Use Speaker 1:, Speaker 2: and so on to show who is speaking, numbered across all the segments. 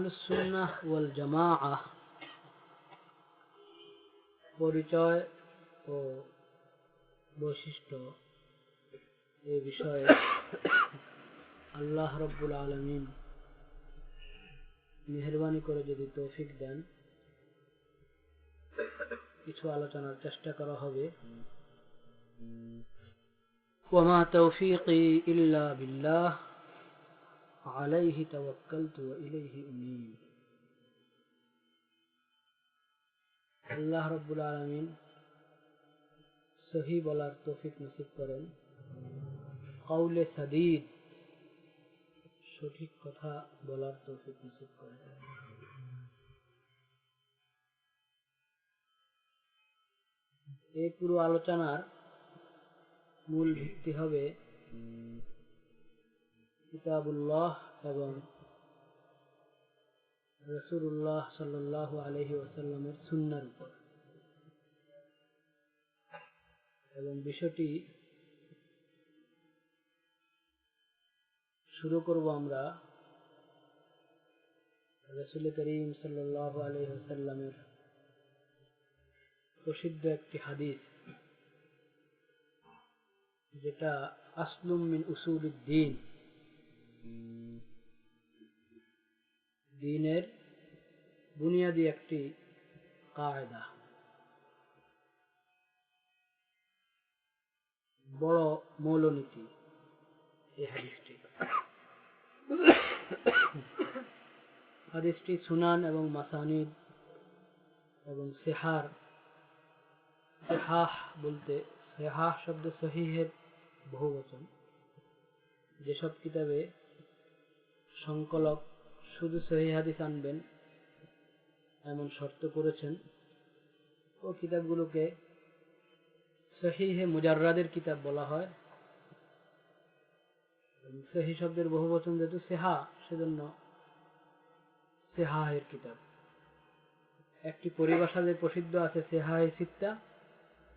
Speaker 1: আহলুসুন্নাহ ওয়াল জামাআহ পরিচয় ও বৈশিষ্ট্য এ বিষয়ে আল্লাহ রব্বুল আলমিন মেহরবানি করে যদি তৌফিক দেন, কিছু আলোচনার চেষ্টা করা হবে। ওমা তৌফিক ইল্লা বিল্লাহ। عليه توكلت وإليه أنيب আল্লাহ রব্বুল আলমিন সহি বলার তৌফিক নসিব করেন কৌলে সাদিদ সঠিক কথা বলার তৌফিক নসিব করেন এই পুরো আলোচনার মূল ভিত্তি হবে কিতাবুল্লাহ এবং রসুল্লাহ সাল্লাহ আলহি ওসাল্লামের সুন্নার উপর। এবং বিষয়টি শুরু করব আমরা রসুল করিম সাল্লাহ আলহি ওসাল্লামের প্রসিদ্ধ একটি হাদিস, যেটা আসলুম মিন উসুল দিন দিনের বুনিয়াদি একটি কায়দা। বড় মৌলনীতি এই হাদিসটি। হাদিসটি সুনান এবং মাসানিদ এবং সেহার। সেহাহ বলতে, সেহাহ শব্দ সহিহের বহু বচন যেসব কিতাবে সংকলক শুধু সহি হাদিস আনবেন, এমন শর্ত করেছেন। ও কিতাবগুলোকে সহিহে মুজাররাদের কিতাব বলা হয়। সহি শব্দের বহু বচন যেহেতু সেহা, সেজন্য সেহাহের কিতাব। একটি পরিভাষা যে প্রসিদ্ধ আছে, সেহাহে সিত্তা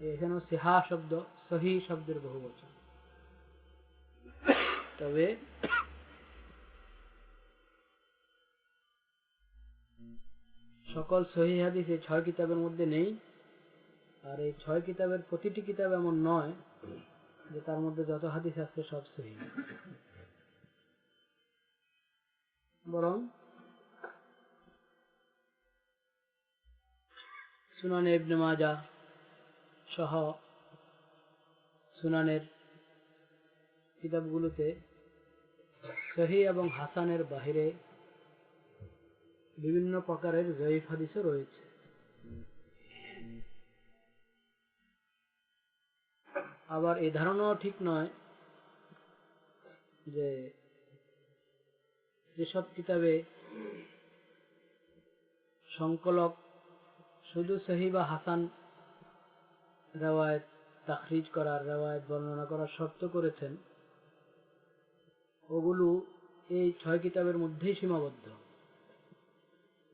Speaker 1: এখানেও সেহা শব্দ, সহি শব্দের বহু বচন তবে সকল সহি হাদিস এই ছয় কিতাবের মধ্যে নেই। আর এই ছয় কিতাবের প্রতিটি কিতাব এমন নয় যে তার মধ্যে যত হাদিস আছে সব সহি। বরং সুনানে ইবনে মাজা সহ সুনানের কিতাবগুলোতে সহি এবং হাসানের বাহিরে বিভিন্ন প্রকারের জয়ীফ হাদিসও রয়েছে। আবার এই ধারণাও ঠিক নয় যে যেসব কিতাবে সংকলক শুধু সহি বা হাসান রেওয়ায়ত তাখরিজ করার, রেওয়ায়ত বর্ণনা করার শর্ত করেছেন, ওগুলো এই ছয় কিতাবের মধ্যেই সীমাবদ্ধ।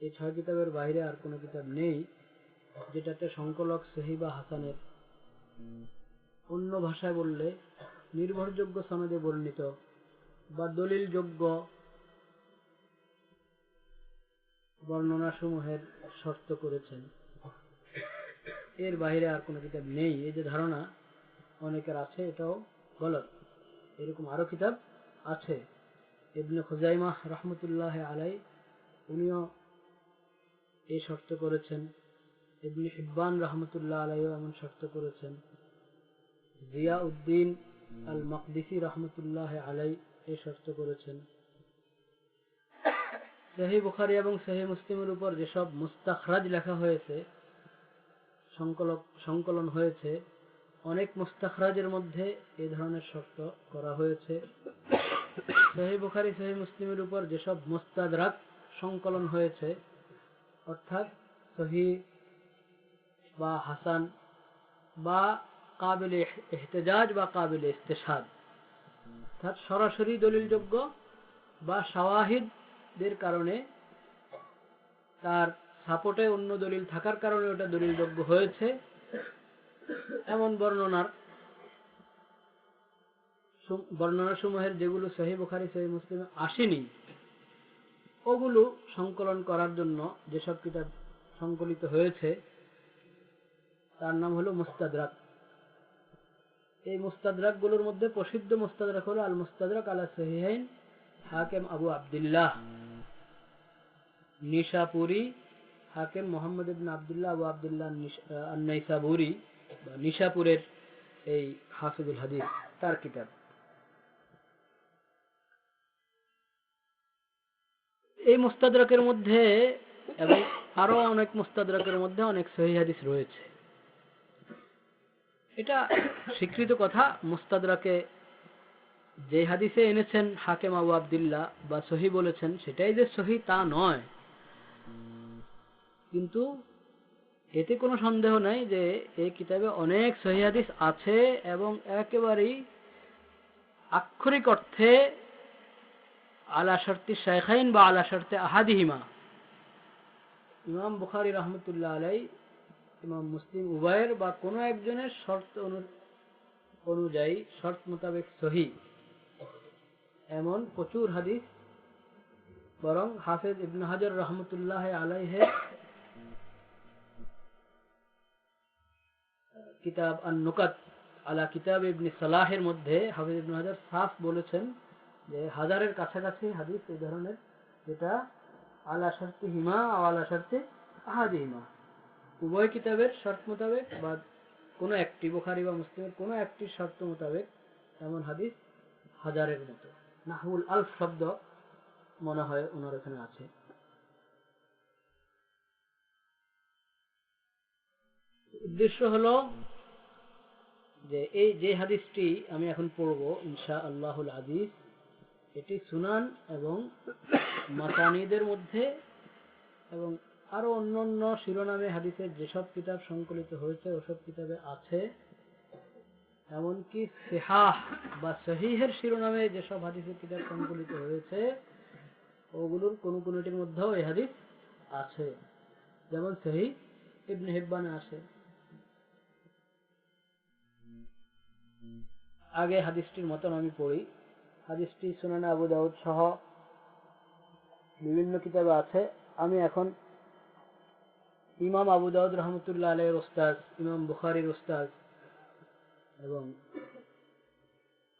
Speaker 1: এই ছয় কিতাবের বাইরে আর কোনো কিতাব নেই, যেটাতে সংকলক সহি বা হাসানের অন্য ভাষায় বললে নির্ভরযোগ্য সনদে বর্ণিত বা দলিলযোগ্য বর্ণনাসমূহের শর্ত করেছেন। এর বাইরে আর কোনো কিতাব নেই। এই যে ধারণা অনেকের আছে, এটাও গলত। এরকম আরও কিতাব আছে। ইবনে খুজাইমা রহমতুল্লাহ আলাই উনিও এই শর্ত করেছেন। ইবনে হিব্বান রহমতুল্লাহ আলাইও এমন শর্ত করেছেন। জিয়া উদ্দিন আল মকদিসি রহমতুল্লাহ আলাই এই শর্ত করেছেন। সহি বুখারি এবং সহি মুসলিমের উপর যেসব মুস্তাখরাজ লেখা হয়েছে সংকলক সংকলন হয়েছে, অনেক মুস্তাখরাজের মধ্যে এই ধরনের শর্ত করা হয়েছে। সহি বুখারি, সহি মুসলিমের উপর যেসব মুস্তাদরাক সংকলন হয়েছে অর্থাৎ সহি বা হাসান বা কাবিল এহতেজাজ বা কাবিল ইস্তেসাদ অর্থাৎ সরাসরি দলিলযোগ্য বা শাওয়াহিদদের কারণে তার সাপোর্টে অন্য দলিল থাকার কারণে ওটা দলিলযোগ্য হয়েছে। এমন বর্ণনার বর্ণনা সমূহের যেগুলো সহি বুখারি, সহি মুসলিমে আসেনি ওগুলো সংকলন করার জন্য যেসব কিতাব সংকলিত হয়েছে, তার নাম হলো মুস্তাদরাক। এই মুস্তাদরাকগুলোর মধ্যে প্রসিদ্ধ মুস্তাদরাক হলো আল মুস্তাদরাক আলা সহিহাইন হাকেম আবু আবদুল্লাহ। নিশাপুরি হাকেম মোহাম্মদ ইবনে আবদুল্লাহ আবু আবদুল্লাহ নিশাপুরি বা নিশাপুরের এই হাফিজুল হাদিস, তার কিতাব। এই মুস্তাদরাকের মধ্যে এবং আরও অনেক মুস্তাদরাকের মধ্যে অনেক সহি হাদিস রয়েছে। এটা স্বীকৃত কথা, মুস্তাদরাকে যে হাদিসে এনেছেন হাকেম আবু আবদুল্লাহ বা সহি বলেছেন, সেটাই যে সহি তা নয়। কিন্তু এতে কোনো সন্দেহ নাই যে এই কিতাবে অনেক সহি হাদিস আছে এবং একেবারেই আক্ষরিক অর্থে আলা শর্তি শেখাইন বা আলা শর্তে আহাদিহিমা। ইমাম বুখারি রহমতুল্লাহ আলাই ইমাম মুসলিম উভয়ের বা কোনো একজনের শর্ত অনুযায়ী শর্ত মোতাবেক সহি। এমন প্রচুর হাদিস, বরং হাফেজ ইবন হাজার রহমতুল্লাহ আলাইহে কিতাব আন নুকাত আলা কিতাব ইবনি সালাহের মধ্যে হাফিজ ইবন হাজার সাফ বলেছেন যে হাজারের কাছাকাছি হাদিস এই ধরনের, যেটা আলা শর্তি হিমা আলা শর্তে আহাদি হিমা। উভয় কিতাবের শর্ত মোতাবেক বা কোনো একটি বোখারি বা মুসলিমের কোনো একটি শর্ত মোতাবেক এমন হাদিস হাজারের মতো। নাহুল আলফ শব্দ মনে হয় ওনার এখানে আছে। উদ্দেশ্য হলো যে এই যে হাদিসটি আমি এখন পড়ব ইনশা আল্লাহুল আদিস এটি সুনান এবং মাতানিদের মধ্যে এবং আরও অন্য অন্য শিরোনামে হাদিসের যেসব কিতাব সংকলিত হয়েছে, ওসব কিতাবে আছে। এমনকি সেহাহ বা সহিহের শিরোনামে যেসব হাদিসের কিতাব সংকলিত হয়েছে, ওগুলোর কোনো কোনোটির মধ্যেও এই হাদিস আছে। যেমন সহি ইবনে হিব্বানে আছে আগে হাদিসটির মতন আমি পড়ি। হাদিসটি সুনানে আবু দাউদ সহ বিভিন্ন কিতাবে আছে। আমি এখন ইমাম আবু দাউদ রহমতুল্লাহ আলের ওস্তাদ ইমাম বুখারির ওস্তাদ এবং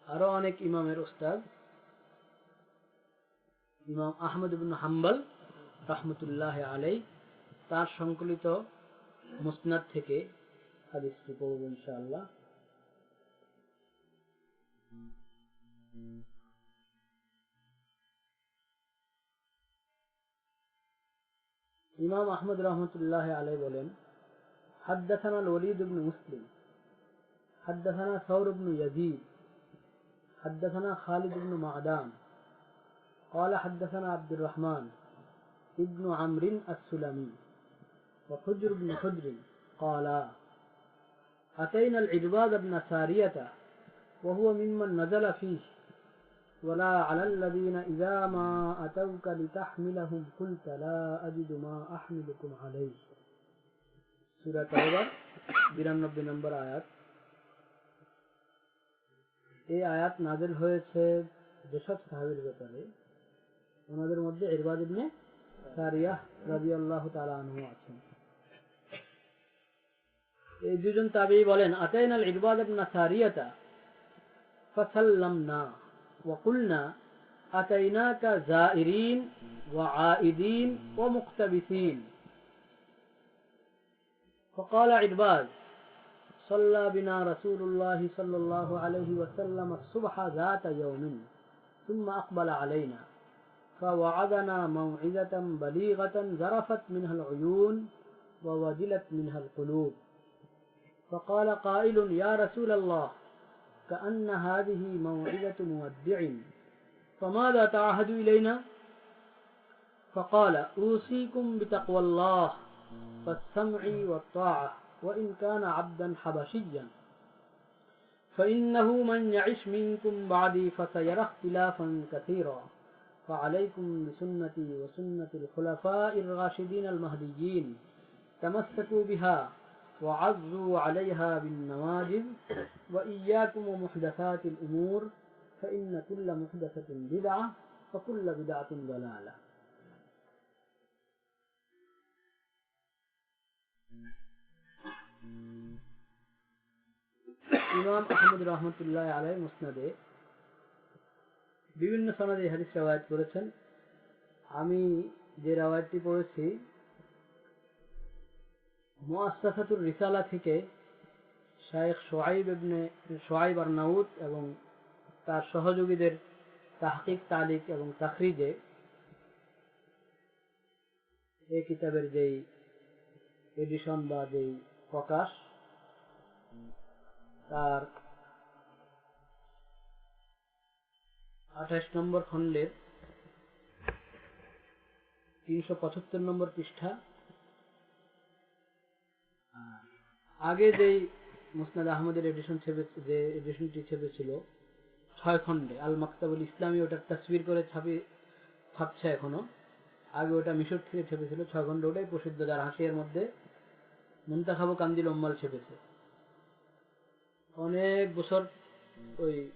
Speaker 1: আরও অনেক ইমামের ওস্তাদ ইমাম আহমদ ইবিন হাম্বল রহমতুল্লাহ আলাই তার সংকলিত মুসনাদ থেকে হাদিসটি পড়ব ইনশাআল্লাহ। ইমাম আহমদ রহমতুল্লাহ আলাই বলেন حدثنا الوليد بن مسلم حدثنا ثور بن يزيد حدثنا خالد بن معدان قال حدثنا عبد الرحمن ابن عمرو السلمي وحجر بن حجر قال أتينا العرباد بن سارية وهو ممن نزل فيه ولا على الذين إذا ما أتوك لتحملهم قلت لا أجد ما أحملكم عليه سورة توبة বিরানব্বই নম্বর আয়াত এই আয়াত নাজেল হয়েছে যেসব সাহাবির ব্যাপারে ওনাদের মধ্যে ইরবাদ ইবনে সারিয়াহ রাদিয়াল্লাহু তাআলা আনহু আছেন এই দুজন তাবেঈ বলেন আতাইনাল ইরবাদ ইবনে সারিয়াতা فسلمنا وقلنا أتيناك زائرين وعائدين ومقتبسين. فقال عرباز صلى بنا رسول الله صلى الله عليه وسلم الصبح ذات يوم ثم أقبل علينا فوعدنا موعظة بليغة ذرفت منها العيون ووجلت منها القلوب. فقال قائل يا رسول الله كأن هذه موعظة مودع. فماذا تعهد إلينا؟ فقال أوصيكم بتقوى الله والسمع والطاعة وإن كان عبدا حبشيا. فإنه من يعش منكم بعدي فسيرى اختلافا كثيرا. فعليكم بسنتي وسنة الخلفاء الراشدين المهديين تمسكوا بها وعزوا عليها بالنواجذ وإياكم ومحدثات الأمور فإن كل محدثة بدعة وكل بدعة ضلالة. ইমাম আহমদ রহমতুল্লাহ আলাই মুসনাদে বিভিন্ন সনদে হাদিস রেওয়ায়ত করেছেন। আমি যে রেওয়ায়তটি পড়েছি মুআসসাসাতুর রিসালা থেকে শায়েখ এবং তার সহযোগীদের তাহকিক তালিক এবং তাখরিজে এই কিতাবের যেই এডিশন বা যেই প্রকাশ, তার আঠাশ নম্বর খণ্ডের তিনশো পঁচাত্তর নম্বর পৃষ্ঠা আগে যেই মুসনাদ আহমদের এডিশন ছেপে যে এডিশনটি ছেপেছিল, ছয় খণ্ডে, আল মাকতাবুল ইসলামী ওটার তসবির করে ছাপি, ছাপছে এখনও। আগে ওটা মিশর থেকে ছেপেছিল, ছয় খণ্ড ওটাই প্রসিদ্ধ, যার হাসিয়ার মধ্যে মুন্তাখাবু কান্দিল উম্মাল ছেপেছে। অনেক বছর ওই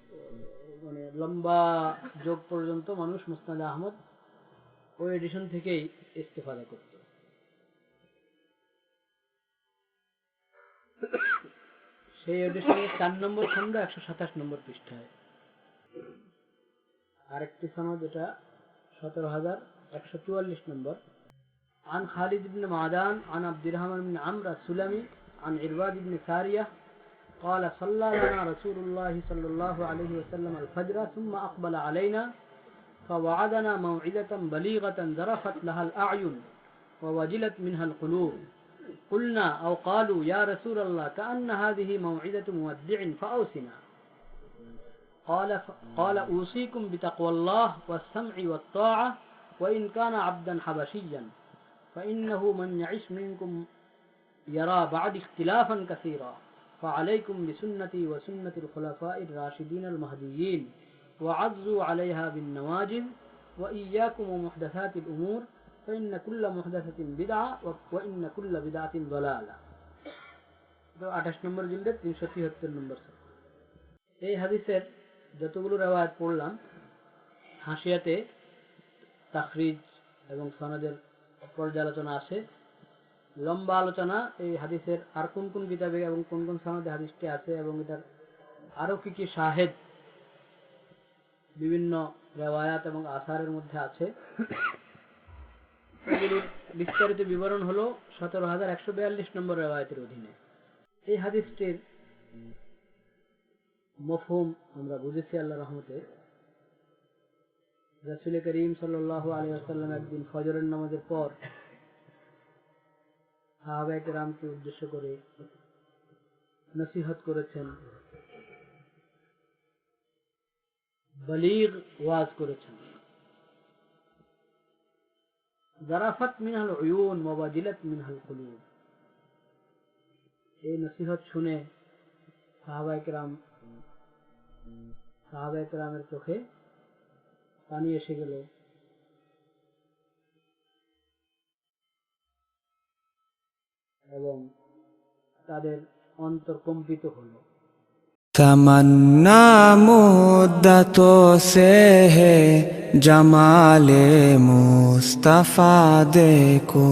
Speaker 1: মানে লম্বা যোগ পর্যন্ত মানুষ মুস্তাদ আহমদ ওই এডিশন থেকেই ইস্তেফাদা করত। সেই এডিশনের চার নম্বর খণ্ড একশো সাতাশ নম্বর পৃষ্ঠায় আরেকটি সনদ এটা সতেরো হাজার একশো চুয়াল্লিশ নম্বর عن خالد بن معدان عن عبد الرحمن بن عمرو السلمي عن عرباد بن سارية قال صلى لنا رسول الله صلى الله عليه وسلم الفجر ثم أقبل علينا فوعدنا موعظة بليغة ذرفت لها الأعين ووجلت منها القلوب قلنا أو قالوا يا رسول الله كأن هذه موعظة مودع فأوسنا. قال قال أوصيكم بتقوى الله والسمع والطاعة وإن كان عبدا حبشيا. فإنه من يعش منكم يرى بعد اختلافا كثيرا. فعليكم بسنتي وسنة الخلفاء الراشدين المهديين. وعضوا عليها بالنواجذ وإياكم ومحدثات الأمور فإن كل محدثة بدعة وإن كل بدعة ضلالة আঠাশ নম্বর জিল্দের তিনশো তিয়াত্তর নম্বর এই হাদিসের যতগুলো রেওয়ায়ত পড়লাম হাসিয়াতে তাখরিজ এবং সনদের পর্যালোচনা আছে লম্বা আলোচনা এই হাদিসের আর কোন কোন কিতাবে এবং কোন কোন সনদে হাদিসটি আছে এবং এটার আরো কি কি শাহেদ বিভিন্ন রেওয়ায়াত এবং আসারের মধ্যে আছে এগুলির বিস্তারিত বিবরণ হলো সতেরো হাজার একশো বিয়াল্লিশ নম্বর রেওয়ায়তের অধীনে। এই হাদিসটির মফহুম আমরা বুঝেছি আল্লাহ রহমতে। রাসুল করিম সাল্লাহ আলী আসাল্লাম একদিন ফজরের নামাজের পর সাহাবাহিক রামকে উদ্দেশ্য করে নসিহত করেছেন। বলিগ ওয়াজ করেছেন। জারাফাত মিনহাল উয়ুন মোবাজিলাত মিনহাল কুলুব। এই নসিহত শুনে সাহাবাহিক রাম সাহাবাহিক রামের চোখে পানি এসে গেল। এবং তাদের অন্তর কম্পিত হলো।
Speaker 2: तमन्ना मुद्दतों से है जमाले मुस्तफ़ा देखो